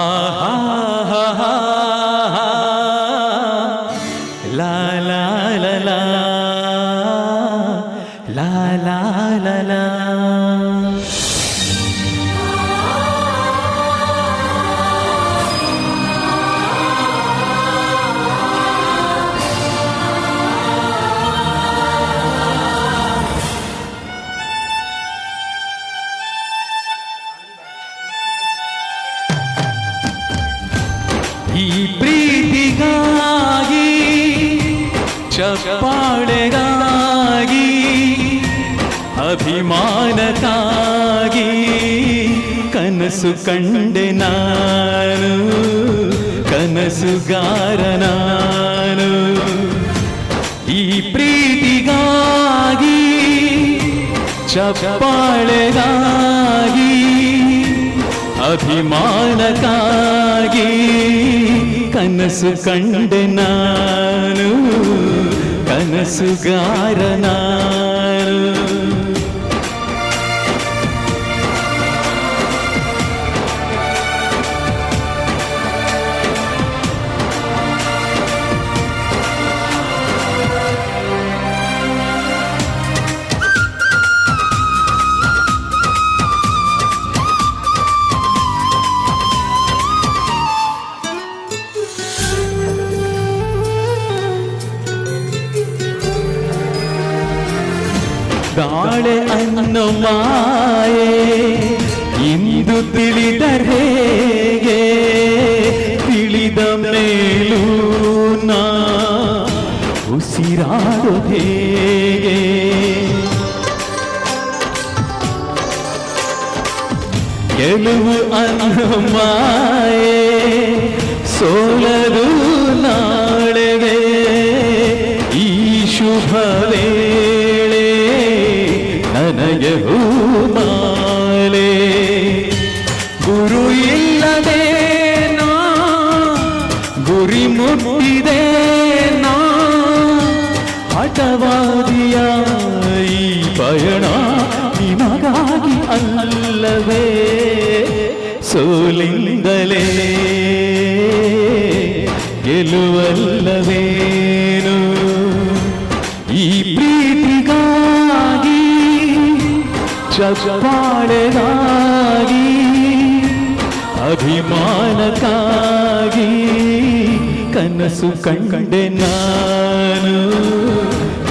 আহা ಪ್ರೀತಿಗಾಗಿ ಚಪ್ಪಾಳೆಗಾಗಿ ಅಭಿಮಾನಕ್ಕಾಗಿ ಕನಸು ಕಂಡೆ ನಾನು ಕನಸುಗಾರ ನಾನು. ಈ ಪ್ರೀತಿಗಾಗಿ ಚಪ್ಪಾಳೆಗಾಗಿ ಅಭಿಮಾನಕ್ಕಾಗಿ ಕನಸು ಕಂಡೆ ನಾನು ಕನಸುಗಾರ ನಾಳೆ ಅನ್ನೋ ಮಾಯೆ ಇಂದು ತಿಳಿದರೆ ಹೇಗೆ ತಿಳಿದ ಮೇಲೂ ನಾ ಉಸಿರಾಡೋ ಹೇಗೆ ಗೆಲುವು ಅನ್ನೋ ಮಾಯೆ ಸೋಲದು ನಾಳೆಗೆ ಈ ಶುಭ ವೇಳೆ ನನಗೆ ಹೂಮಾಲೆ ಗುರು ಇಲ್ಲದೆ ನಾ ಗುರಿ ಮುಟ್ಟಿದೆ ನಾ ಹಠವಾದಿಯ ಈ ಪಯಣ ನಿಮಗಾಗಿ ಅಲ್ಲವೇ ಸೋಲಿಂದಲೇ ಗೆಲುವಲ್ಲವೇನು ಚಪ್ಪಾಳೆಗಾಗಿ ಅಭಿಮಾನಕ್ಕಾಗಿ ಕನಸು ಕಂಡೆ ನಾನು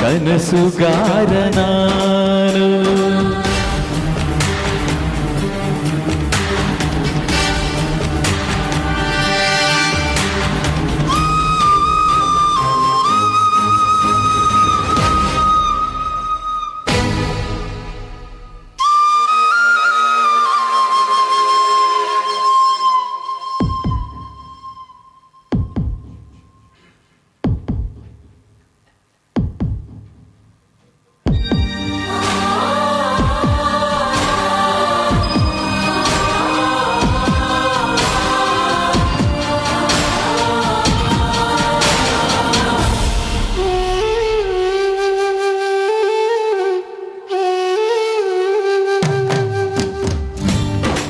ಕನಸುಗಾರ ನಾನು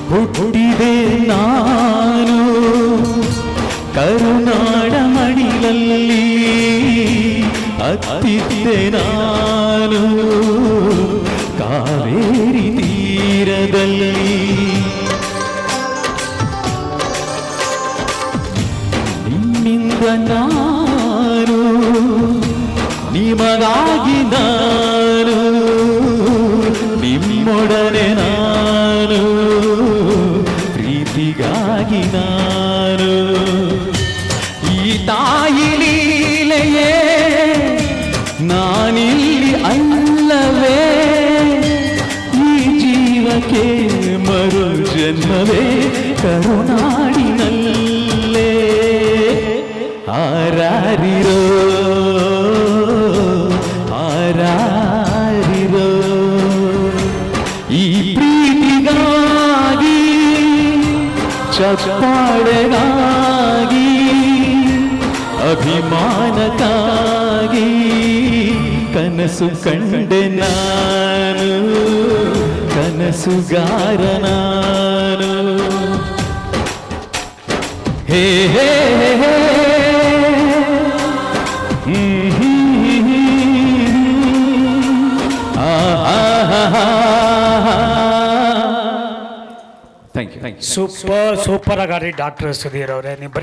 ಹುಟ್ಟಿದೆ ನಾನು. ಕರುನಾಡ ಮಡಿಲಲ್ಲಿ ಅತ್ತಿದ್ದೆ ನಾನು. ಕಾವೇರಿ ತೀರದಲ್ಲಿ. ನಿಮ್ಮಿಂದ ನಾನು ನಿಮಗಾಗಿ ನಾನು ಪ್ರೀತಿಗಾಗಿ ನಾನು ಈ ತಾಯಿ ಲೀಲೆಯೇ ನಾನಿಲ್ಲಿ ಅಲ್ಲವೇ ಈ ಜೀವಕ್ಕೆ ಮರು ಜನ್ಮವೇ ಕರುನಾಡಿನಲ್ಲೇ ಚಪ್ಪಾಳೆಗಾಗಿ ಅಭಿಮಾನಕ್ಕಾಗಿ ಕನಸು ಕಂಡೆ ನಾನು ಕನಸುಗಾರ ನಾನು ಹೇ ಹೇ ಹೇ ಥ್ಯಾಂಕ್ ಯು ಸೂಪರ್ ಸೂಪರ್ ಆಗಿ ಡಾಕ್ಟರ್ ಸುಧೀರ್ ಅವರೇ. ನೀವು ಬರೀ